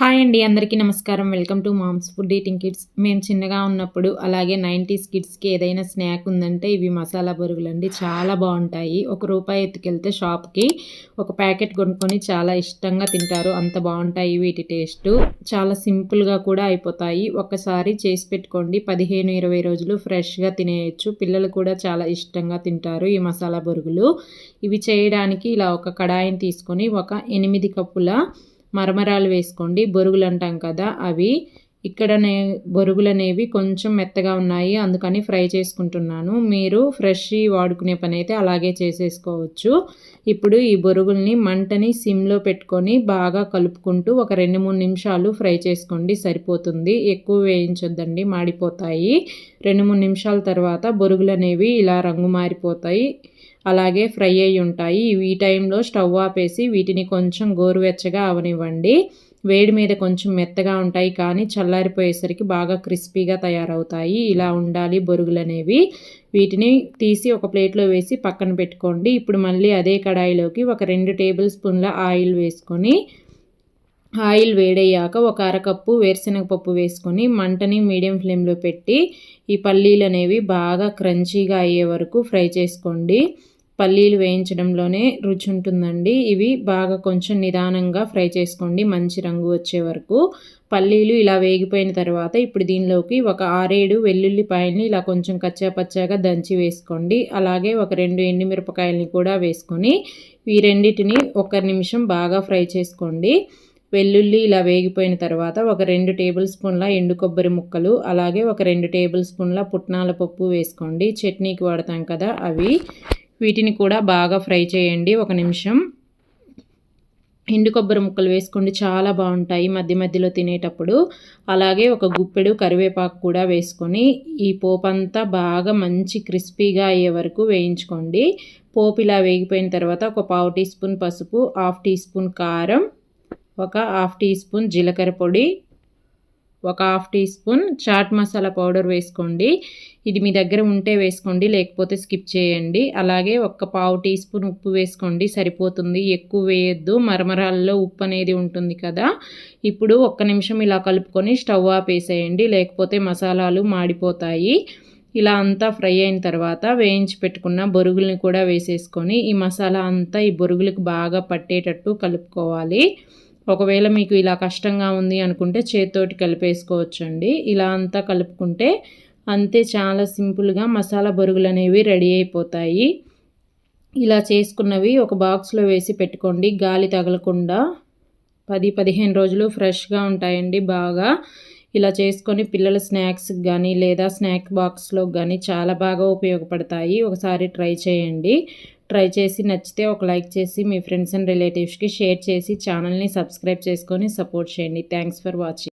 Hi అండి అందరికీ నమస్కారం. Welcome to moms food eating kids. మేము చిన్నగా ఉన్నప్పుడు అలాగే నైంటీస్ కిడ్స్కి ఏదైనా స్నాక్ ఉందంటే ఇవి మసాలా బొరుగులు అండి చాలా బాగుంటాయి. ఒక రూపాయి ఎత్తుకెళ్తే షాప్కి ఒక ప్యాకెట్ కొనుక్కొని చాలా ఇష్టంగా తింటారు. అంత బాగుంటాయి వీటి టేస్ట్. చాలా సింపుల్గా కూడా అయిపోతాయి. ఒకసారి చేసి పెట్టుకోండి. పదిహేను ఇరవై రోజులు ఫ్రెష్గా తినేయచ్చు. పిల్లలు కూడా చాలా ఇష్టంగా తింటారు ఈ మసాలా బొరుగులు. ఇవి చేయడానికి ఇలా ఒక కడాయిని తీసుకొని ఒక ఎనిమిది కప్పుల మరమరాలు వేసుకోండి. బొరుగులు అంటాం కదా అవి. ఇక్కడనే బొరుగులు అనేవి కొంచెం మెత్తగా ఉన్నాయి. అందుకని ఫ్రై చేసుకుంటున్నాను. మీరు ఫ్రెష్ వాడుకునే పని అయితే అలాగే చేసేసుకోవచ్చు. ఇప్పుడు ఈ బొరుగుల్ని మంటని సిమ్లో పెట్టుకొని బాగా కలుపుకుంటూ ఒక రెండు మూడు నిమిషాలు ఫ్రై చేసుకోండి. సరిపోతుంది. ఎక్కువ వేయించొద్దండి. మాడిపోతాయి. రెండు మూడు నిమిషాల తర్వాత బొరుగులు అనేవి ఇలా రంగు మారిపోతాయి. అలాగే ఫ్రై అయి ఉంటాయి. ఈ టైంలో స్టవ్ ఆపేసి వీటిని కొంచెం గోరువెచ్చగా అవనివ్వండి. వేడి మీద కొంచెం మెత్తగా ఉంటాయి కానీ చల్లారిపోయేసరికి బాగా క్రిస్పీగా తయారవుతాయి. ఇలా ఉండాలి బొరుగులు అనేవి వీటిని తీసి ఒక ప్లేట్లో వేసి పక్కన పెట్టుకోండి. ఇప్పుడు మళ్ళీ అదే కడాయిలోకి ఒక రెండు టేబుల్ స్పూన్ల ఆయిల్ వేసుకొని ఆయిల్ వేడయ్యాక ఒక అరకప్పు వేరుశనగపప్పు వేసుకొని మంటని మీడియం ఫ్లేమ్లో పెట్టి ఈ పల్లీలు అనేవి బాగా క్రంచీగా అయ్యే వరకు ఫ్రై చేసుకోండి. పల్లీలు వేయించడంలోనే రుచి ఉంటుందండి. ఇవి బాగా కొంచెం నిదానంగా ఫ్రై చేసుకోండి. మంచి రంగు వచ్చే వరకు పల్లీలు ఇలా వేగిపోయిన తర్వాత ఇప్పుడు దీనిలోకి ఒక ఆరేడు వెల్లుల్లిపాయల్ని ఇలా కొంచెం కచ్చాపచ్చాగా దంచి వేసుకోండి. అలాగే ఒక రెండు ఎండుమిరపకాయలని కూడా వేసుకొని ఈ రెండింటిని ఒక నిమిషం బాగా ఫ్రై చేసుకోండి. వెల్లుల్లి ఇలా వేగిపోయిన తర్వాత ఒక రెండు టేబుల్ స్పూన్ల ఎండు కొబ్బరి ముక్కలు అలాగే ఒక రెండు టేబుల్ స్పూన్ల పుట్నాల పప్పు వేసుకోండి. చట్నీకి వాడతాం కదా అవి. వీటిని కూడా బాగా ఫ్రై చేయండి ఒక నిమిషం. ఎండు కొబ్బరి ముక్కలు వేసుకోండి చాలా బాగుంటాయి మధ్య మధ్యలో తినేటప్పుడు. అలాగే ఒక గుప్పెడు కరివేపాకు కూడా వేసుకొని ఈ పోపు అంతా బాగా మంచి క్రిస్పీగా అయ్యే వరకు వేయించుకోండి. పోపు ఇలా వేగిపోయిన తర్వాత ఒక పావు టీ స్పూన్ పసుపు హాఫ్ టీ స్పూన్ కారం ఒక హాఫ్ టీ స్పూన్ జీలకర్ర పొడి ఒక half teaspoon chaat masala powder వేసుకోండి. ఇది మీ దగ్గర ఉంటే వేసుకోండి లేకపోతే స్కిప్ చేయండి. అలాగే ఒక పావు టీ స్పూన్ ఉప్పు వేసుకోండి సరిపోతుంది. ఎక్కువ వేయొద్దు మరమరాల్లో ఉప్పు అనేది ఉంటుంది కదా. ఇప్పుడు ఒక్క నిమిషం ఇలా కలుపుకొని స్టవ్ ఆపేసేయండి లేకపోతే మసాలాలు మాడిపోతాయి. ఇలా అంతా ఫ్రై అయిన తర్వాత వేయించి పెట్టుకున్న బొరుగుల్ని కూడా వేసేసుకొని ఈ మసాలా అంతా ఈ బొరుగులకు బాగా పట్టేటట్టు కలుపుకోవాలి. ఒకవేళ మీకు ఇలా కష్టంగా ఉంది అనుకుంటే చేతితోటి కలిపేసుకోవచ్చండి. ఇలా అంతా కలుపుకుంటే అంతే చాలా సింపుల్గా మసాలా బొరుగులు అనేవి రెడీ అయిపోతాయి. ఇలా చేసుకున్నవి ఒక బాక్స్లో వేసి పెట్టుకోండి. గాలి తగలకుండా పది పదిహేను రోజులు ఫ్రెష్గా ఉంటాయండి బాగా. ఇలా చేసుకొని పిల్లల స్నాక్స్కి కానీ లేదా స్నాక్ బాక్స్లో కానీ చాలా బాగా ఉపయోగపడతాయి. ఒకసారి ట్రై చేయండి. ట్రై చేసి నచ్చితే ఒక లైక్ చేసి మీ ఫ్రెండ్స్ అండ్ రిలేటివ్స్కి షేర్ చేసి ఛానల్ని సబ్స్క్రైబ్ చేసుకొని సపోర్ట్ చేయండి. Thanks for watching.